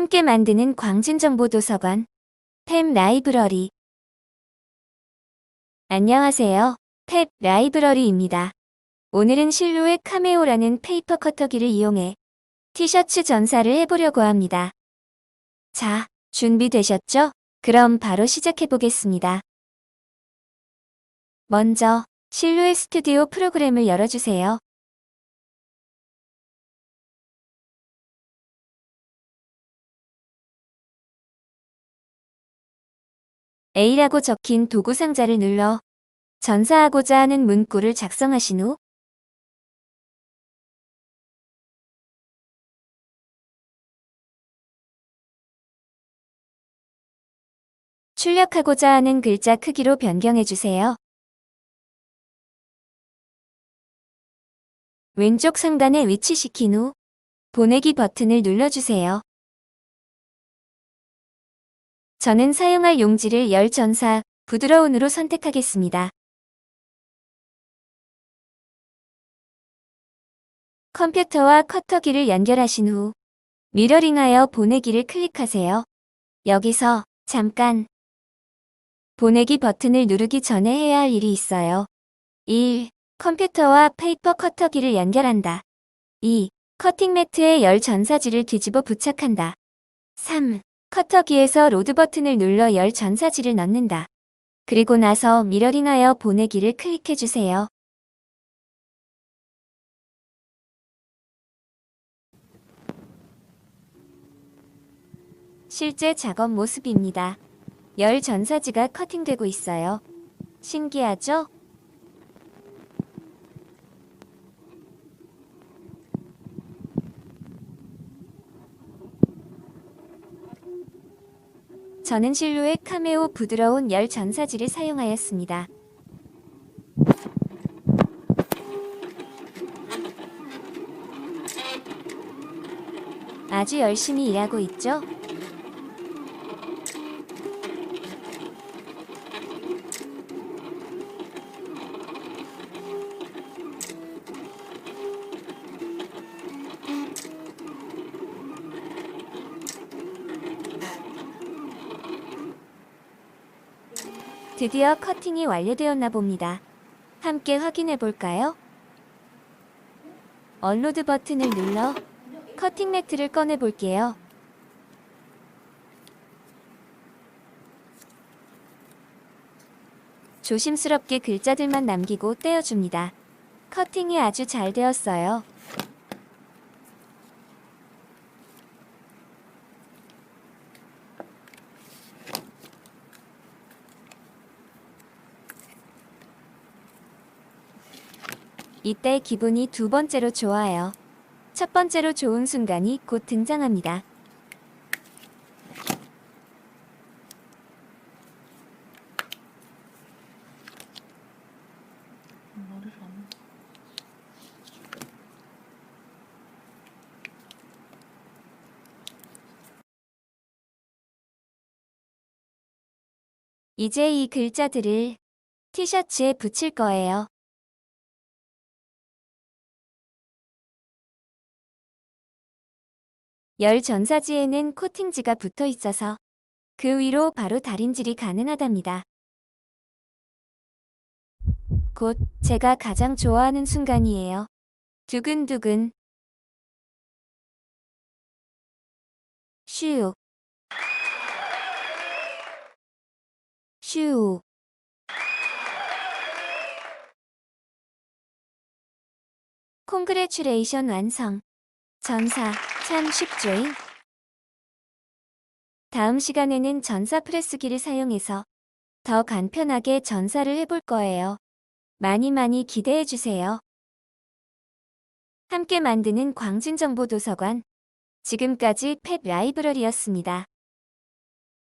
함께 만드는 광진정보도서관 탭 라이브러리 안녕하세요. 탭 라이브러리입니다. 오늘은 실루엣 카메오라는 페이퍼 커터기를 이용해 티셔츠 전사를 해보려고 합니다. 자, 준비되셨죠? 그럼 바로 시작해 보겠습니다. 먼저 실루엣 스튜디오 프로그램을 열어주세요. A라고 적힌 도구 상자를 눌러 전사하고자 하는 문구를 작성하신 후 출력하고자 하는 글자 크기로 변경해 주세요. 왼쪽 상단에 위치시킨 후 보내기 버튼을 눌러주세요. 저는 사용할 용지를 열 전사 부드러운으로 선택하겠습니다. 컴퓨터와 커터기를 연결하신 후 미러링하여 보내기를 클릭하세요. 여기서 잠깐 보내기 버튼을 누르기 전에 해야 할 일이 있어요. 1. 컴퓨터와 페이퍼 커터기를 연결한다. 2. 커팅 매트에 열 전사지를 뒤집어 부착한다. 3. 커터기에서 로드 버튼을 눌러 열 전사지를 넣는다. 그리고 나서 미러링하여 보내기를 클릭해주세요. 실제 작업 모습입니다. 열 전사지가 커팅되고 있어요. 신기하죠? 저는 실루엣 카메오 부드러운 열 전사지를 사용하였습니다. 아주 열심히 일하고 있죠? 드디어 커팅이 완료되었나 봅니다. 함께 확인해 볼까요? 언로드 버튼을 눌러 커팅 매트를 꺼내 볼게요. 조심스럽게 글자들만 남기고 떼어줍니다. 커팅이 아주 잘 되었어요. 이때 기분이 두 번째로 좋아요. 첫 번째로 좋은 순간이 곧 등장합니다. 이제 이 글자들을 티셔츠에 붙일 거예요. 열 전사지에는 코팅지가 붙어 있어서 그 위로 바로 달인질이 가능하답니다. 곧 제가 가장 좋아하는 순간이에요. 두근두근. 슈. 슈. 콩그레츄레이션 완성. 전사, 참 쉽죠잉? 다음 시간에는 전사 프레스기를 사용해서 더 간편하게 전사를 해볼 거예요. 많이 많이 기대해주세요. 함께 만드는 광진정보도서관. 지금까지 팻 라이브러리였습니다.